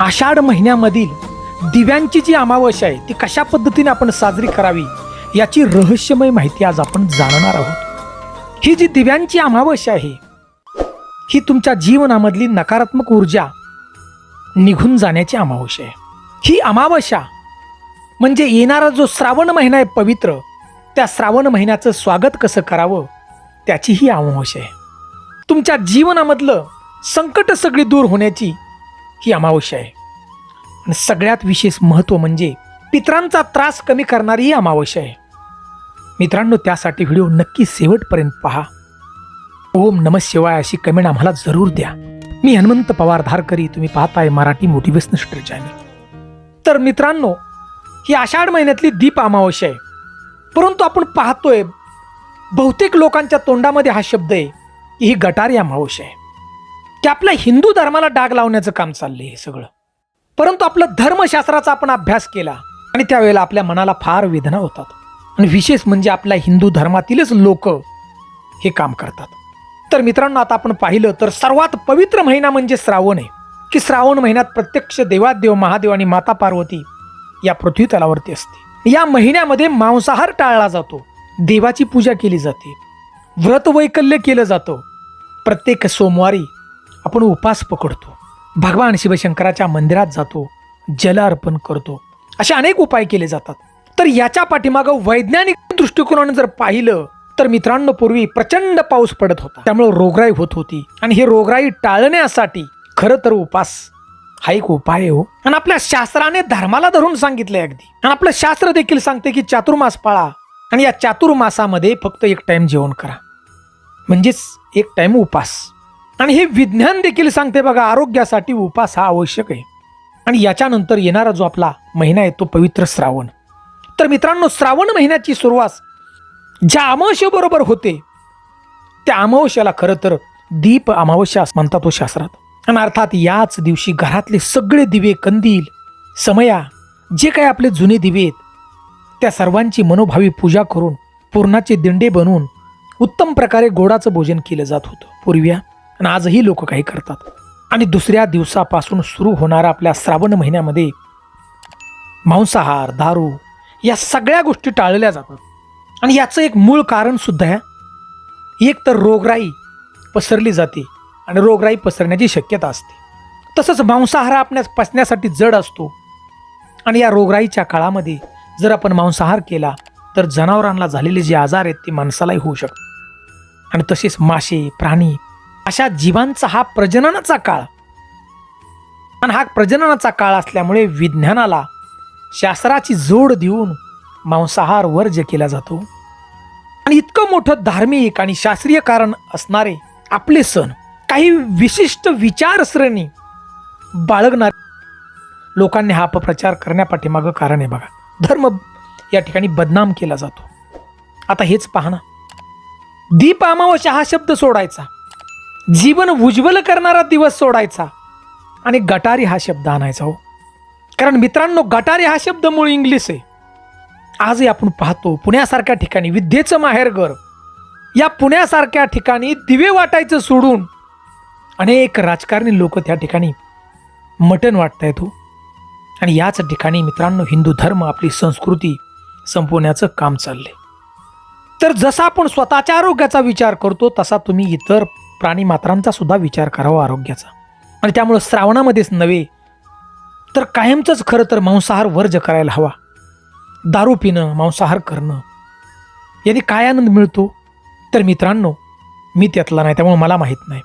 आषाढ महिन्यामधील दिव्यांची जी अमावस्या आहे ती कशा पद्धतीने आपण साजरी करावी याची रहस्यमय माहिती आज आपण जाणणार आहोत. ही जी दिव्यांची अमावस्या आहे ही तुमच्या जीवनामधली नकारात्मक ऊर्जा निघून जाण्याची अमावस्या आहे. ही अमावस्या म्हणजे येणारा जो श्रावण महिना आहे पवित्र त्या श्रावण महिन्याचं स्वागत कसं करावं त्याची ही अमावस्या आहे. तुमच्या जीवनामधलं संकट सगळी दूर होण्याची ही अमावस्या आहे. आणि सगळ्यात विशेष महत्त्व म्हणजे पित्रांचा त्रास कमी करणारी ही अमावस्या आहे. मित्रांनो त्यासाठी व्हिडिओ नक्की शेवटपर्यंत पहा. ओम नम शिवाय अशी कमेंट आम्हाला जरूर द्या. मी हनुमंत पवार धारकरी तुम्ही पाहताय मराठी मोटिवेशनल चॅनल. तर मित्रांनो ही आषाढ महिन्यातली दीप अमावस्या आहे. परंतु आपण पाहतोय बहुतेक लोकांच्या तोंडामध्ये हा शब्द आहे की ही गटारी अमावस्या आहे. की आपल्या हिंदू धर्माला डाग लावण्याचं काम चाललंय हे सगळं. परंतु आपलं धर्मशास्त्राचा आपण अभ्यास केला आणि त्यावेळेला आपल्या मनाला फार वेदना होतात. आणि विशेष म्हणजे आपल्या हिंदू धर्मातीलच लोक हे काम करतात. तर मित्रांनो आता आपण पाहिलं तर सर्वात पवित्र महिना म्हणजे श्रावण आहे. की श्रावण महिन्यात प्रत्यक्ष देवादेव महादेव आणि माता पार्वती या पृथ्वी तलावरती असते. या महिन्यामध्ये मांसाहार टाळला जातो. देवाची पूजा केली जाते. व्रत वैकल्य केलं जातं. प्रत्येक सोमवारी आपण उपास पकडतो. भगवान शिवशंकराच्या मंदिरात जातो जल अर्पण करतो. असे अनेक उपाय केले जातात. तर याच्या पाठीमागं वैज्ञानिक दृष्टिकोनाने जर पाहिलं तर मित्रांनो पूर्वी प्रचंड पाऊस पडत होता. त्यामुळे रोगराई होत होती. आणि ही रोगराई टाळण्यासाठी खरं तर उपास हा एक उपाय आहे हो. आणि आपल्या शास्त्राने धर्माला धरून सांगितलंय अगदी. आणि आपलं शास्त्र देखील सांगते की चातुर्मास पाळा. आणि या चातुर्मासामध्ये फक्त एक टाइम जेवण करा. म्हणजेच एक टाइम उपास. आणि हे विज्ञान देखील सांगते बघा आरोग्यासाठी उपास हा आवश्यक आहे. आणि याच्यानंतर येणारा जो आपला महिना आहे तो पवित्र श्रावण. तर मित्रांनो श्रावण महिन्याची सुरुवात ज्या अमावस्येबरोबर होते त्या अमावस्याला खरं तर दीप अमावस्या म्हणतात तो शास्त्रात. आणि अर्थात याच दिवशी घरातले सगळे दिवे कंदील समया जे काही आपले जुने दिवे आहेत त्या सर्वांची मनोभावी पूजा करून पूर्णाचे दिंडे बनवून उत्तम प्रकारे गोडाचं भोजन केलं जात होतं. पूर्वी आणि आजही लोक काही करतात. आणि दुसऱ्या दिवसापासून सुरू होणारा आपल्या श्रावण महिन्यामध्ये मांसाहार दारू या सगळ्या गोष्टी टाळल्या जातात. आणि याचं एक मूळ कारण सुद्धा आहे एक तर रोगराई पसरली जाते आणि रोगराई पसरण्याची शक्यता असते. तसंच मांसाहार आपल्या पचण्यासाठी जड असतो. आणि या रोगराईच्या काळामध्ये जर आपण मांसाहार केला तर जनावरांना झालेले जे आजार आहेत ते माणसालाही होऊ शकतात. आणि तसेच मासे प्राणी अशा जीवांचा हा प्रजननाचा काळ. आणि हा प्रजननाचा काळ असल्यामुळे विज्ञानाला शास्त्राची जोड देऊन मांसाहार वर्ज्य केला जातो. आणि इतकं मोठं धार्मिक आणि शास्त्रीय कारण असणारे आपले सण काही विशिष्ट विचारसरणी बाळगणारे लोकांनी हा अपप्रचार करण्यापाठीमागं कारण आहे बघा. धर्म या ठिकाणी बदनाम केला जातो. आता हेच पाहणं दीप अमावस्या हा शब्द सोडायचा. जीवन उज्ज्वल करणारा दिवस सोडायचा आणि गटारी हा शब्द आणायचा हो. कारण मित्रांनो गटारी हा शब्द मूळ इंग्लिश आहे. आजही आपण पाहतो पुण्यासारख्या ठिकाणी विद्येचं माहेरघर या पुण्यासारख्या ठिकाणी दिवे वाटायचं सोडून अनेक राजकारणी लोक त्या ठिकाणी मटण वाटतायत हो. आणि याच ठिकाणी मित्रांनो हिंदू धर्म आपली संस्कृती संपवण्याचं काम चाललंय. तर जसा आपण स्वतःच्या आरोग्याचा विचार करतो तसा तुम्ही इतर प्राणी मात्रांचा सुद्धा विचार करावा आरोग्याचा. आणि त्यामुळं श्रावणामध्येच नव्हे तर कायमचंच खरं तर मांसाहार वर्ज करायला हवा. दारू पिणं मांसाहार करणं. याने काय आनंद मिळतो तर मित्रांनो मी त्यातला नाही त्यामुळे मला माहीत नाही.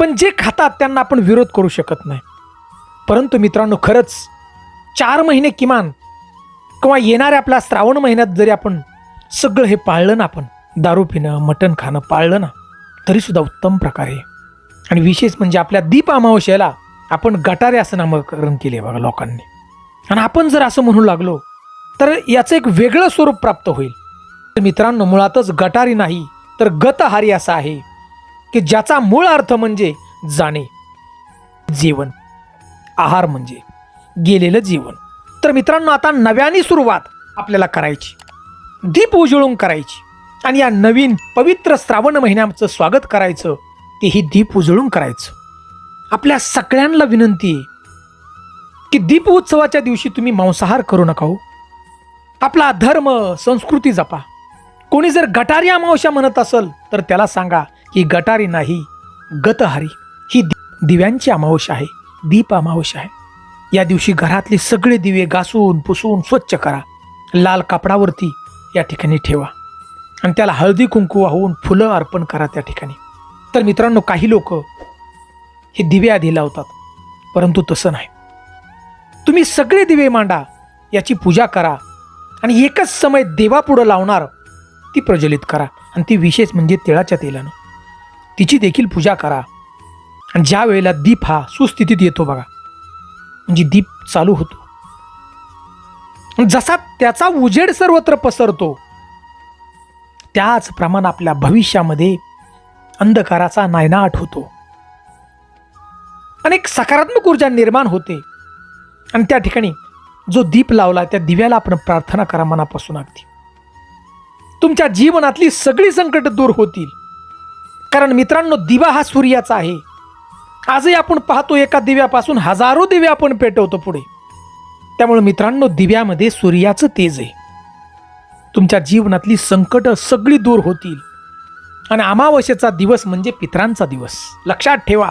पण जे खातात त्यांना आपण विरोध करू शकत नाही. परंतु मित्रांनो खरंच चार महिने किमान किंवा येणाऱ्या आपल्या श्रावण महिन्यात जरी आपण सगळं हे पाळलं ना आपण दारू पिणं मटण खाणं पाळलं ना तरीसुद्धा उत्तम प्रकारे आणि विशेष म्हणजे आपल्या दीप अमावस्याला आपण गटारे असं नामकरण केले बघा लोकांनी. आणि आपण जर असं म्हणू लागलो तर याचं एक वेगळं स्वरूप प्राप्त होईल. तर मित्रांनो मुळातच गटारी नाही तर गतहारी असा आहे की ज्याचा मूळ अर्थ म्हणजे जाणे जीवन आहार म्हणजे गेलेलं जीवन. तर मित्रांनो आता नव्याने सुरुवात आपल्याला करायची. दीप उजळून करायची. आणि या नवीन पवित्र श्रावण महिन्याचं स्वागत करायचं तेही दीप उजळून करायचं. आपल्या सगळ्यांना विनंती आहे की दीप उत्सवाच्या दिवशी तुम्ही मांसाहार करू नका हो. आपला धर्म संस्कृती जपा. कोणी जर गटारी अमावस्या म्हणत असेल तर त्याला सांगा की गटारी नाही गतहारी. ही दिव्यांची अमावस्या आहे दीप अमावस्या आहे. या दिवशी घरातले सगळे दिवे घासून पुसून स्वच्छ करा. लाल कापडावरती या ठिकाणी ठेवा. आणि त्याला हळदी कुंकू वाहून फुलं अर्पण करा त्या ठिकाणी. तर मित्रांनो काही लोक हे दिवे आधी लावतात परंतु तसं नाही. तुम्ही सगळे दिवे मांडा याची पूजा करा आणि एकच समय देवापुढं लावणार ती प्रज्वलित करा. आणि ती विशेष म्हणजे तिळाच्या तेलानं. तिची देखील पूजा करा. आणि ज्या वेळेला दीप हा सुस्थितीत येतो बघा म्हणजे दीप चालू होतो. जसा त्याचा उजेड सर्वत्र पसरतो त्याचप्रमाणे आपल्या भविष्यामध्ये अंधकाराचा नायनाट होतो. आणि एक सकारात्मक ऊर्जा निर्माण होते. आणि त्या ठिकाणी जो दीप लावला त्या दिव्याला आपण प्रार्थना करा मनापासून अगदी. तुमच्या जीवनातली सगळी संकट दूर होतील. कारण मित्रांनो दिवा हा सूर्याचा आहे. आजही आपण पाहतो एका दिव्यापासून हजारो दिवे आपण पेटवतो पुढे. त्यामुळे मित्रांनो दिव्यामध्ये सूर्याचं तेज आहे. तुमच्या जीवनातली संकटं सगळी दूर होतील. आणि अमावस्येचा दिवस म्हणजे पित्रांचा दिवस. लक्षात ठेवा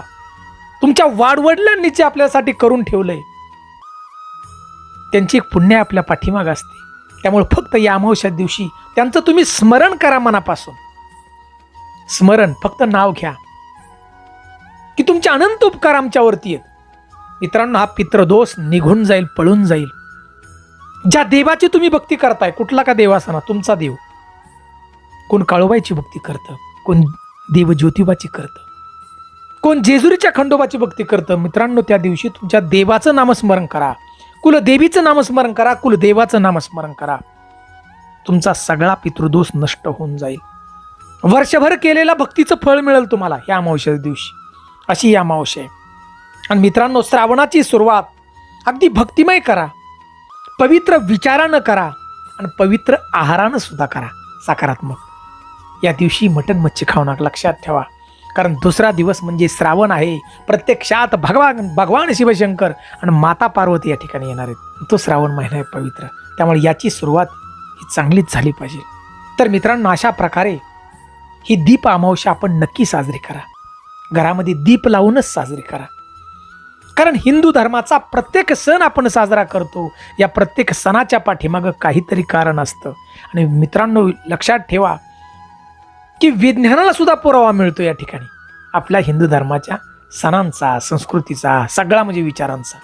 तुमच्या वाडवडिलांनी जे आपल्यासाठी करून ठेवलंय. त्यांची एक पुण्य आपल्या पाठीमाग असते. त्यामुळे फक्त या अमावस्या दिवशी त्यांचं तुम्ही स्मरण करा मनापासून. स्मरण फक्त नाव घ्या. की तुमचे अनंत उपकार आमच्यावरती आहेत. मित्रांनो हा पितृदोष निघून जाईल पळून जाईल. ज्या देवाची तुम्ही भक्ती करताय कुठला का देव असा ना तुमचा देव. कोण काळोबाईची भक्ती करतं कोण देव ज्योतिबाची करतं कोण जेजुरीच्या खंडोबाची भक्ती करतं मित्रांनो त्या दिवशी तुमच्या देवाचं नामस्मरण करा. कुलदेवीचं नामस्मरण करा कुलदेवाचं नामस्मरण करा. तुमचा सगळा पितृदोष नष्ट होऊन जाईल. वर्षभर केलेल्या भक्तीचं फळ मिळेल तुम्हाला या अमावश्या दिवशी. अशी ही अमावश्या आहे. आणि मित्रांनो श्रावणाची सुरुवात अगदी भक्तिमय करा. पवित्र विचारानं करा आणि पवित्र आहारानं सुद्धा करा सकारात्मक. या दिवशी मटण मच्छी खाऊ नका लक्षात ठेवा. कारण दुसरा दिवस म्हणजे श्रावण आहे. प्रत्यक्षात भगवान भगवान शिवशंकर आणि माता पार्वती या ठिकाणी येणार आहेत. तो श्रावण महिना आहे पवित्र. त्यामुळे याची सुरुवात ही चांगलीच झाली पाहिजे. तर मित्रांनो अशा प्रकारे ही दीप अमावस्या आपण नक्की साजरी करा. घरामध्ये दीप लावूनच साजरी करा. कारण हिंदू धर्माचा प्रत्येक सण आपण साजरा करतो. या प्रत्येक सणाच्या पाठीमागं काहीतरी कारण असतं. आणि मित्रांनो लक्षात ठेवा की विज्ञानाला सुद्धा पुरावा मिळतो या ठिकाणी. आपल्या हिंदू धर्माच्या सणांचा संस्कृतीचा सगळा म्हणजे विचारांचा.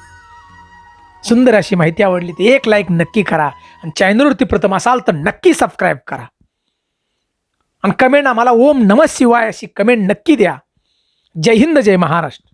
सुंदर अशी माहिती आवडली तर एक लाईक नक्की करा. आणि चॅनलवरती प्रथम असाल तर नक्की सबस्क्राईब करा. आणि कमेंट आम्हाला ओम नम शिवाय अशी कमेंट नक्की द्या. जय हिंद जय महाराष्ट्र.